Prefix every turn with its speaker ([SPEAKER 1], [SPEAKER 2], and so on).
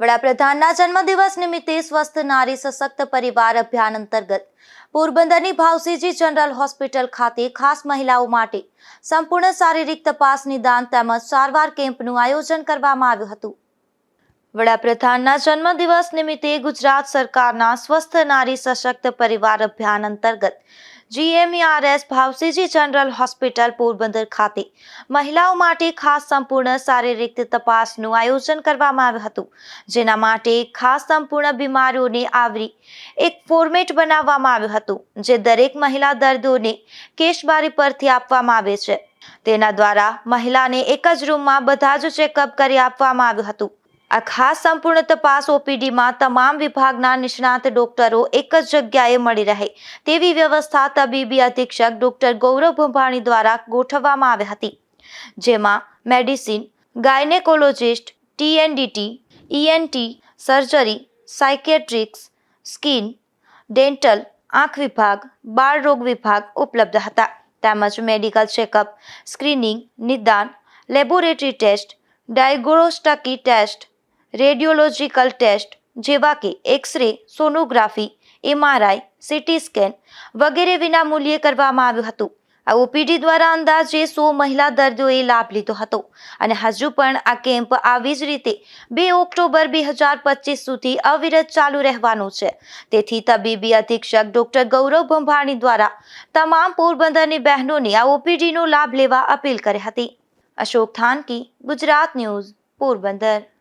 [SPEAKER 1] વડાપ્રધાનના જન્મદિવસ નિમિત્તે સ્વસ્થ નારી સશક્ત પરિવાર અભિયાન અંતર્ગત પોરબંદરની ભાવસીજી જનરલ હોસ્પિટલ ખાતે ખાસ મહિલાઓ માટે સંપૂર્ણ શારીરિક તપાસ નિદાન તેમજ સારવાર કેમ્પનું આયોજન કરવામાં આવ્યું હતું. વડાપ્રધાનના જન્મદિવસ નિમિત્તે ગુજરાત સરકારના સ્વસ્થ નારી સશક્ત પરિવાર અભિયાન અંતર્ગત જીએમઈઆરએસ ભાવસીજી જનરલ હોસ્પિટલ પોરબંદર ખાતે. મહિલાઓ માટે ખાસ સંપૂર્ણ શારીરિક તપાસનું આયોજન કરવામાં આવ્યું હતું, જેના માટે ખાસ સંપૂર્ણ બીમારીઓને આવરી એક ફોર્મેટ બનાવવામાં આવ્યું હતું, જે દરેક મહિલા દર્દીઓને કેશબારી પરથી આપવામાં આવે છે. તેના દ્વારા મહિલાને એક જ રૂમમાં બધા જ ચેકઅપ કરી આપવામાં આવ્યું હતું. આ ખાસ સંપૂર્ણ તપાસ ઓપીડીમાં તમામ વિભાગના નિષ્ણાત ડોક્ટરો એક જ જગ્યાએ મળી રહે તેવી વ્યવસ્થા તબીબી અધિક્ષક ડોક્ટર ગૌરવ ભંભાણી દ્વારા ગોઠવવામાં આવી હતી. જેમાં medicine, gynaecologist TNDT ENT surgery, psychiatrics, skin, dental, આંખ વિભાગ, બાળ રોગ વિભાગ ઉપલબ્ધ હતા. તેમજ મેડિકલ ચેકઅપ, સ્ક્રીનિંગ, નિદાન, laboratory test, diagnostic test radiological test જેવા કે x ray, sonography, MRI, CT scan વગેરે વિના મૂલ્યે કરવામાં આવ્યું હતું. આ ઓપીડી દ્વારા અંદાજે સો મહિલા દર્દીઓએ લાભ લીધો હતો. અને હજુ પણ આ કેમ્પ આવી જ રીતે બે ઓક્ટોબર બે હજાર પચીસ સુધી અવિરત ચાલુ રહેવાનું છે. તેથી તબીબી અધિક્ષક ડોક્ટર ગૌરવ ભંભાણી દ્વારા તમામ પોરબંદરની બહેનોને આ ઓપીડીનો લાભ લેવા અપીલ કરી હતી. અશોક થાનકી, ગુજરાત ન્યૂઝ, પોરબંદર.